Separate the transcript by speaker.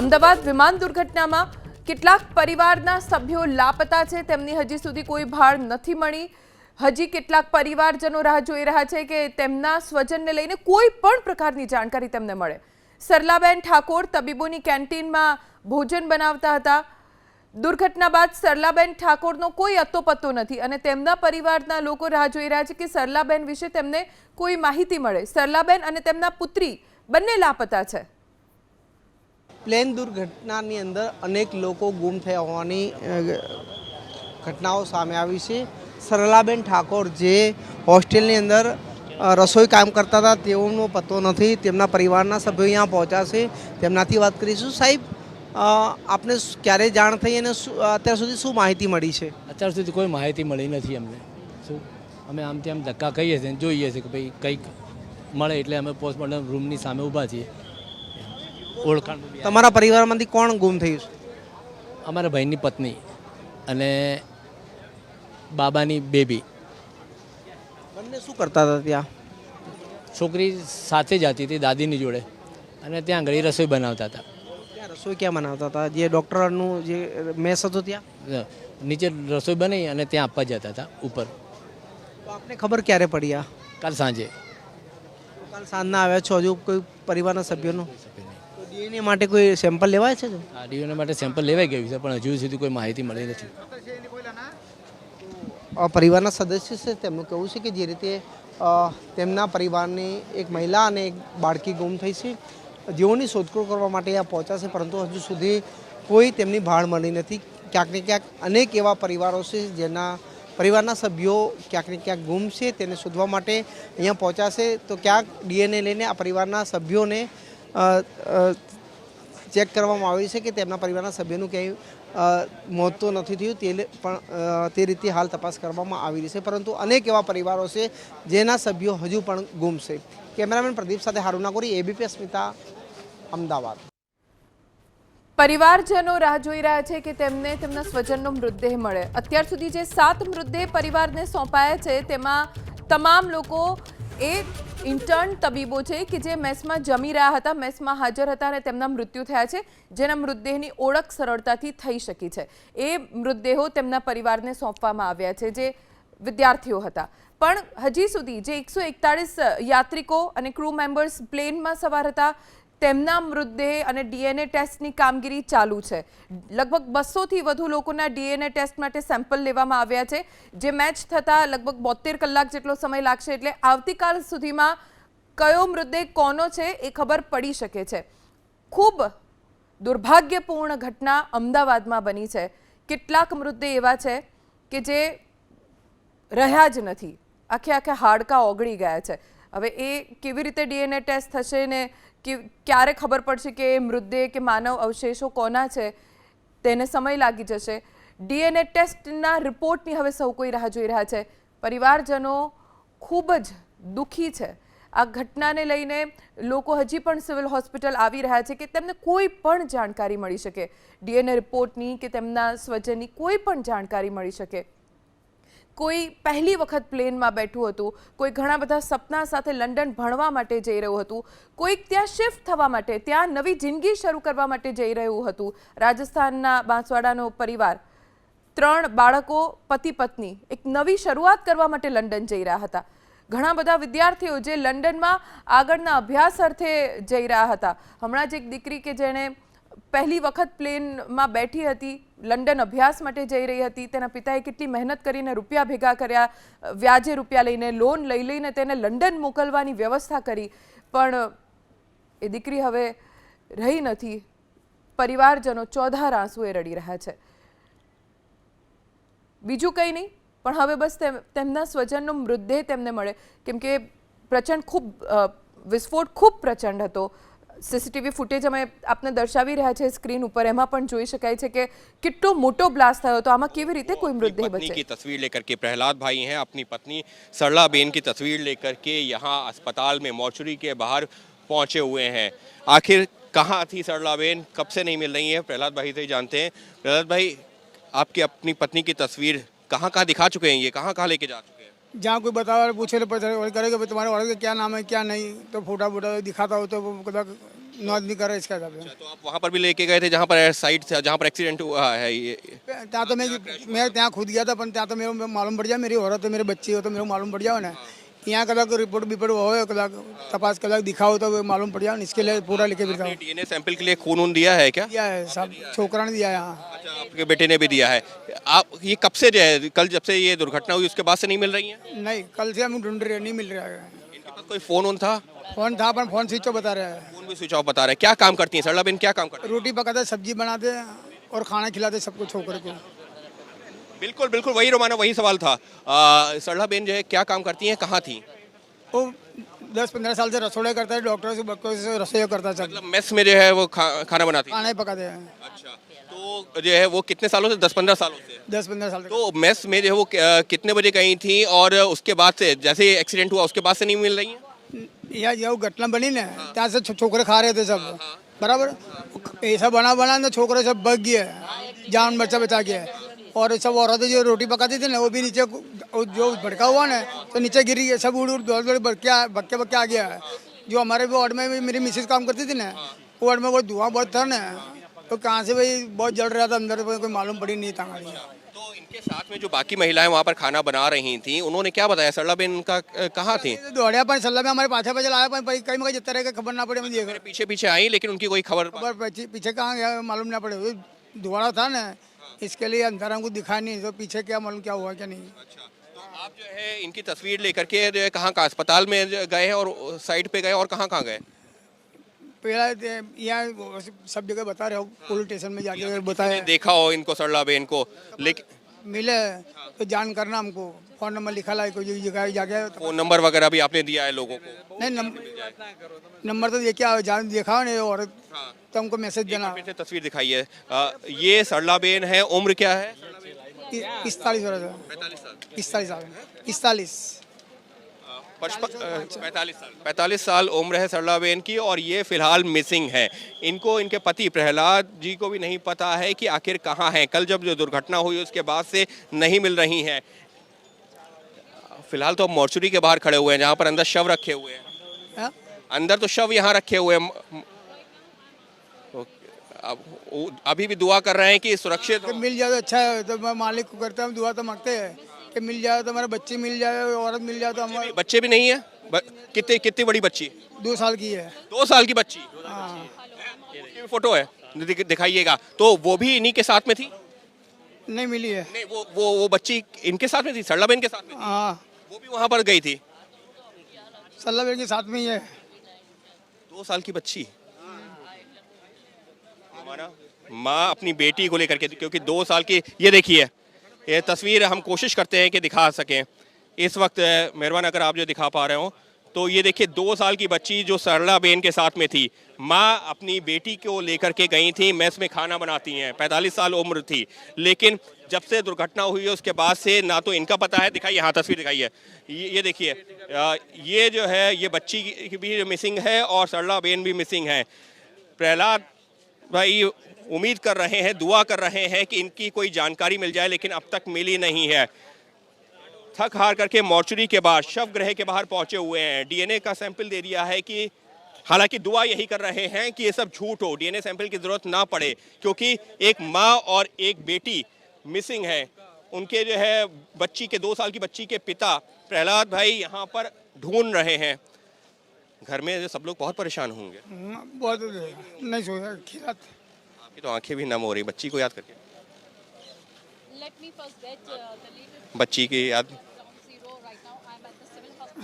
Speaker 1: અમદાવાદ વિમાન દુર્ઘટનામાં કેટલાક પરિવારના સભ્યો લાપતા છે. તેમની હજી સુધી કોઈ ભાળ નથી મળી. હજી કેટલાક પરિવારજનો રાહ જોઈ રહ્યા છે કે તેમના સ્વજનને લઈને કોઈ પણ પ્રકારની જાણકારી તેમને મળે. સરલાબેન ઠાકોર તબીબોની કેન્ટીનમાં ભોજન બનાવતા હતા. દુર્ઘટના બાદ સરલાબેન ઠાકોરનો કોઈ અત્તોપત્તો નથી અને તેમના પરિવારના લોકો રાહ જોઈ રહ્યા છે કે સરલાબેન વિશે તેમને કોઈ માહિતી મળે. સરલાબેન અને તેમના પુત્રી બંને લાપતા છે.
Speaker 2: પ્લેન દુર્ઘટનાની અંદર અનેક લોકો ગુમ થયા હોવાની ઘટનાઓ સામે આવી છે. સરલાબેન ઠાકોર જે હોસ્ટેલની અંદર રસોઈ કામ કરતા હતા, તેઓનો પત્તો નથી. તેમના પરિવારના સભ્યો અહીંયા પહોંચ્યા તેમનાથી વાત કરીશું. સાહેબ આપને ક્યારે જાણ થઈ અને અત્યાર સુધી શું માહિતી મળી છે?
Speaker 3: અત્યાર સુધી કોઈ માહિતી મળી નથી અમને. શું? અમે આમ તેમ ધક્કા કહીએ છીએ જોઈએ છીએ કે ભાઈ કંઈક મળે એટલે અમે પોસ્ટમોર્ટમ રૂમની સામે ઊભા છીએ. ઓળખાણ
Speaker 2: તમારા પરિવારમાંથી કોણ ગુમ થયું છે?
Speaker 3: અમારા ભાઈની પત્ની અને બાબાની બેબી.
Speaker 2: બંને શું કરતા હતા ત્યાં?
Speaker 3: છોકરી સાથે જ હતી દાદીની જોડે. અને ત્યાં આગળ રસોઈ બનાવતા હતા.
Speaker 2: ત્યાં રસોઈ ક્યાં બનાવતા હતા? જે ડૉક્ટરનું જે મેસ હતો ત્યાં?
Speaker 3: નીચે રસોઈ બનાવી અને ત્યાં આપવા જતા હતા ઉપર.
Speaker 2: તો આપને ખબર ક્યારે પડી આ?
Speaker 3: કાલ સાંજે.
Speaker 2: કાલ સાંજના આવ્યા છો હજુ કોઈ પરિવારના સભ્યોનો? ડીએનએ માટે કોઈ સેમ્પલ લેવાય છે
Speaker 3: હા ડીએનએ માટે સેમ્પલ લેવાઈ ગયું છે પણ હજુ સુધી કોઈ માહિતી મળી નથી.
Speaker 2: પરિવારના સદસ્ય છે તેમનું કહેવું છે કે જે રીતે તેમના પરિવારની એક મહિલા અને એક બાળકી ગુમ થઈ છે. જેઓની શોધખોળ કરવા માટે આ પહોંચ્યા છે પરંતુ હજુ સુધી કોઈ તેમની ભાળ મળી નથી. ક્યાંક ને ક્યાંક અનેક એવા પરિવારો છે જેના પરિવારના સભ્યો ક્યાંક ને ક્યાંક ગુમ છે તેને શોધવા માટે અહીંયા પહોંચ્યા છે. તો ક્યાંક ડીએનએ લઈને આ પરિવારના સભ્યોને ચેક કરવામાં આવ્યું છે કે તેમના પરિવારના સભ્યનું ક્યાંય અ, મોત તો નથી થયું તે પણ તે રીતે હાલ તપાસ કરવામાં આવી રહી છે. પરંતુ અનેક એવા પરિવારો છે જેના સભ્યો હજુ પણ ગુમ છે. કેમેરામેન પ્રદીપ સાથે હારુનાગોરી એબીપી અસ્મિતા અમદાવાદ.
Speaker 1: પરિવારજનો રાહ જોઈ રહ્યા છે કે તેમને તેમના સ્વજનનો મૃતદેહ મળે. અત્યાર સુધી જે સાત મૃતદેહ પરિવારને સોંપાયા છે તેમાં તમામ લોકો એ ઇન્ટર્ન તબીબો છે કે જે મેસમાં જમી રહ્યા હતા, મેસમાં હાજર હતા અને તેમના મૃત્યુ થયા છે, જેના મૃતદેહની ઓળખ સરળતાથી થઈ શકી છે. એ મૃતદેહો તેમના પરિવારને સોંપવામાં આવ્યા છે, જે વિદ્યાર્થીઓ હતા. પણ હજી સુધી જે એકસો એકતાળીસ યાત્રિકો અને ક્રૂ મેમ્બર્સ પ્લેનમાં સવાર હતા તેમના મૃતદેહ અને ડીએનએ ટેસ્ટની કામગીરી ચાલુ છે. લગભગ બસોથી વધુ લોકોના ડીએનએ ટેસ્ટ માટે સેમ્પલ લેવામાં આવ્યા છે. જે મેચ થતાં લગભગ બોતેર કલાક જેટલો સમય લાગશે એટલે આવતીકાલ સુધીમાં કયો મૃતદેહ કોનો છે એ ખબર પડી શકે છે. ખૂબ દુર્ભાગ્યપૂર્ણ ઘટના અમદાવાદમાં બની છે. કેટલાક મૃતદેહ એવા છે કે જે રહ્યા જ નથી. આખે આખે હાડકાં ઓગળી ગયા છે. હવે એ કેવી રીતે ડીએનએ ટેસ્ટ થશે ને કે ક્યારે ખબર પડશે કે મૃતદેહ કે માનવ અવશેષો કોના છે? તેને સમય લાગી જશે. ડીએનએ ટેસ્ટના રિપોર્ટની હવે સૌ કોઈ રાહ જોઈ રહ્યા છે. પરિવારજનો ખૂબ જ દુઃખી છે. આ ઘટનાને લઈને લોકો હજી પણ સિવિલ હોસ્પિટલ આવી રહ્યા છે કે તેમને કોઈ પણ જાણકારી મળી શકે. ડીએનએ રિપોર્ટની કે તેમના સ્વજનની કોઈ પણ જાણકારી મળી શકે. કોઈ પહેલી વખત પ્લેનમાં બેઠું હતું, કોઈ ઘણા બધા સપના સાથે લંડન ભણવા માટે જઈ રહ્યું હતું, કોઈક ત્યાં શિફ્ટ થવા માટે, ત્યાં નવી જિંદગી શરૂ કરવા માટે જઈ રહ્યું હતું. રાજસ્થાનના બાંસવાડાનો પરિવાર, ત્રણ બાળકો, પતિ, પત્ની, એક નવી શરૂઆત કરવા માટે લંડન જઈ રહ્યા હતા. ઘણા બધા વિદ્યાર્થીઓ જે લંડનમાં આગળના અભ્યાસ અર્થે જઈ રહ્યા હતા. હમણાં જ એક દીકરી કે જેણે પહેલી વખત પ્લેનમાં બેઠી હતી લંડન અભ્યાસ માટે જઈ રહી હતી. તેના પિતાએ કેટલી મહેનત કરીને રૂપિયા ભેગા કર્યા, વ્યાજે રૂપિયા લઈને લોન લઈ લઈને તેને લંડન મોકલવાની વ્યવસ્થા કરી. પણ એ દીકરી હવે રહી નથી. પરિવારજનો ચોધાર આંસુએ રડી રહ્યા છે. બીજું કંઈ નહીં, પણ હવે બસ તેમ- તેમના સ્વજનનો મૃતદેહ તેમને મળે. કેમ કે પ્રચંડ ખૂબ વિસ્ફોટ ખૂબ પ્રચંડ હતો. સીસીટીવી ફૂટેજ અમે આપને દર્શાવી રહ્યા છે સ્ક્રીન ઉપર એમાં પણ જોઈ શકાય છે કે કેટલો મોટો બ્લાસ્ટ થયો હતો આમાં કેવી રીતે કોઈ મૃતદેહ
Speaker 4: पत्नी
Speaker 1: બચે
Speaker 4: की तस्वीर लेकर के प्रहलाद भाई हैं अपनी पत्नी सरला बेन की तस्वीर लेकर के यहाँ अस्पताल में मॉर्चरी के बाहर पहुंचे हुए हैं आखिर कहाँ थी सरला बेन कब से नहीं मिल रही है प्रहलाद भाई से ही जानते हैं प्रहलाद भाई आपकी अपनी पत्नी की तस्वीर कहाँ कहाँ दिखा चुके हैं ये कहाँ कहाँ लेके जा चुके हैं
Speaker 5: जहाँ कोई बतावा पूछे ले करेगा भाई तुम्हारे वाले क्या नाम है क्या नहीं तो फोटा वोटा दिखाता हो तो नॉज नहीं कर रहा इसका
Speaker 4: तो आप वहाँ पर भी लेके गए थे जहाँ पर साइट जहाँ पर एक्सीडेंट हुआ है ये?
Speaker 5: त्यहाँ तो मैं मैं त्यहाँ खुद गया था पर तो मेरे मालूम पड़ जाए मेरी औरत है मेरे बच्चे हो तो मेरे मालूम पड़ जाओ ना यहाँ कदाक रिपोर्ट बिपोर्ट हो कदाक तपास कदाक दिखाओ तो मालूम पड़ जाओ इसके लिए पूरा लेके फिरता
Speaker 4: डीएनए सैंपल के लिए खून वून दिया है क्या?
Speaker 5: दिया है सब छोकरा ने दिया है हाँ।
Speaker 4: अच्छा आपके बेटे ने भी दिया है। आप ये कब से जो है कल जब से ये दुर्घटना हुई उसके बाद से नहीं मिल रही है?
Speaker 5: नहीं कल से हम ढूंढ रहे हैं, नहीं मिल रहा है।
Speaker 4: इनके पास कोई फ़ोन वोन था?
Speaker 5: फ़ोन था पर फ़ोन स्विच ऑफ़ बता रहा है।
Speaker 4: फ़ोन भी स्विच ऑफ़ बता रहे हैं। क्या काम करती हैं सरला बेन क्या काम करती
Speaker 5: रोटी पकाते सब्ज़ी बनाते और खाना खिलाते सबको छोकरे को।
Speaker 4: हैं बिल्कुल बिल्कुल वही रोमाना वही सवाल था। सरला बेन जो है क्या काम करती हैं कहाँ थी?
Speaker 5: वो दस पंद्रह साल से रसोड़ा करता है डॉक्टर से बच्चों से रसोई करता है
Speaker 4: मतलब मेस में जो है वो खा, खाना बनाती हैं?
Speaker 5: खाना ही पकाते हैं।
Speaker 4: अच्छा तो जो है वो कितने सालों से दस पंद्रह सालों से?
Speaker 5: दस पंद्रह साल
Speaker 4: तो मेस में जो है वो कितने बजे गई थी और उसके बाद से जैसे एक्सीडेंट हुआ उसके बाद से नहीं मिल रही हैं?
Speaker 5: यहाँ जो घटना बनी ना ત્યાં से छोकरे खा रहे थे सब। बराबर? ऐसा बना बना ना छोकरे सब बग गए जान बच्चा बचा गया और सब औरतें जो रोटी पकाती थी ना वो भी नीचे जो भड़का हुआ ना तो नीचे गिरी गई सब उड़ उड़ दौड़ दौड़ भड़के आ- भक्के भक्के आ गया है। जो हमारे वार्ड में भी मेरी मिसेज काम करती थी ना वो वार्ड में बहुत धुआँ बहुत था ना तो कहाँ से भाई बहुत जल रहा था अंदर कोई मालूम पड़ी नहीं था
Speaker 4: तो इनके साथ में जो बाकी महिलाएँ वहाँ पर खाना बना रही थी उन्होंने क्या बताया? सरला बेन का कहाँ थी?
Speaker 5: दौड़िया पर सल्ला में हमारे पाछे पाछे लाया पर कहीं कहीं जितना रहेगा खबर ना पड़े मुझे।
Speaker 4: पीछे पीछे आई लेकिन उनकी कोई खबर
Speaker 5: पीछे कहाँ गया मालूम ना पड़े। वो था ना इसके लिए अंदर को दिखा नहीं तो पीछे क्या मालूम क्या हुआ क्या नहीं।
Speaker 4: तो आप जो है इनकी तस्वीर लेकर के जो है कहाँ कहाँ अस्पताल में गए हैं और साइड पे गए और कहाँ कहाँ गए?
Speaker 5: पहला यहाँ सब जगह बता रहे हो पुलिस स्टेशन में जाके बताया।
Speaker 4: देखा हो इनको सरला बेन को? लेकिन
Speaker 5: मिले तो जान करना हमको। फ़ोन नंबर लिखा ला कोई जगह जाके तो-
Speaker 4: फ़ोन नंबर वगैरह भी आपने दिया है लोगों को?
Speaker 5: नहीं नंबर तो देखा जान देखा नहीं और तो हमको मैसेज देना।
Speaker 4: तस्वीर दिखाई है ये सरला बेन है उम्र क्या है?
Speaker 5: पिस्तालीस वर्ष। पिस्तालीस साल। पिस्तालीस
Speaker 4: पैंतालीस साल। पैंतालीस साल उम्र है सरला बेन की और ये फ़िलहाल मिसिंग है। इनको इनके पति प्रहलाद जी को भी नहीं पता है कि आखिर कहाँ हैं। कल जब जो दुर्घटना हुई उसके बाद से नहीं मिल रही हैं। फ़िलहाल तो मॉर्चुरी के बाहर खड़े हुए हैं जहाँ पर अंदर शव रखे हुए हैं।
Speaker 5: हाँ?
Speaker 4: अंदर तो शव यहाँ रखे हुए हैं। अभी भी दुआ कर रहे हैं कि सुरक्षित
Speaker 5: मिल जाए तो अच्छा है तो मैं मालिक को करता हूँ दुआ तो मांगते हैं। कि मिल जाए तो हमारे बच्चे मिल जाए औरत मिल जाए तो हमारे
Speaker 4: बच्चे भी नहीं है? कितने कितनी बड़ी बच्ची
Speaker 5: दो साल की है।
Speaker 4: दो साल की बच्ची।
Speaker 5: हाँ।
Speaker 4: फ़ोटो है। दिख- दिखाइएगा। तो वो भी इन्हीं के साथ में थी?
Speaker 5: नहीं मिली है।
Speaker 4: नहीं वो वो वो बच्ची इनके साथ में थी? सरला बेन के साथ में
Speaker 5: हाँ।
Speaker 4: वो भी वहाँ पर गई थी?
Speaker 5: सल्ला बेर के साथ में ही है।
Speaker 4: दो साल की बच्ची। हमारा माँ अपनी बेटी को लेकर के क्योंकि दो साल की ये देखिए। ये तस्वीर हम कोशिश करते हैं कि दिखा सकें। इस वक्त मेहरबान अगर आप जो दिखा पा रहे हो तो ये देखिए, दो साल की बच्ची जो सरला बेन के साथ में थी, माँ अपनी बेटी को लेकर के गई थी मेस में खाना बनाती हैं, पैंतालीस साल उम्र थी। लेकिन जब से दुर्घटना हुई है, उसके बाद से ना तो इनका पता है, दिखाइए हाँ तस्वीर दिखाइए ये ये देखिए ये जो है, ये बच्ची भी मिसिंग है और सरला बेन भी मिसिंग है। प्रहलाद भाई, उम्मीद कर रहे हैं, दुआ कर रहे हैं कि इनकी कोई जानकारी मिल जाए, लेकिन अब तक मिली नहीं है। थक हार करके मॉर्चुरी के बाद, शव ग्रह के बाहर पहुँचे हुए हैं। डीएनए का सैंपल दे दिया है कि, हालाँकि दुआ यही कर रहे हैं कि ये सब झूठ हो, डीएनए सैंपल की ज़रूरत ना पड़े, क्योंकि एक माँ और एक बेटी मिसिंग है। उनके जो है, बच्ची के, दो साल की बच्ची के पिता, प्रहलाद भाई यहाँ पर ढूंढ रहे हैं। घर में सब लोग बहुत परेशान होंगे।
Speaker 5: हाँ, बहुत नहीं सोया खिलात
Speaker 4: आपकी तो आँखें भी नम हो रही बच्ची को याद करके।
Speaker 6: Uh,
Speaker 4: बच्ची की याद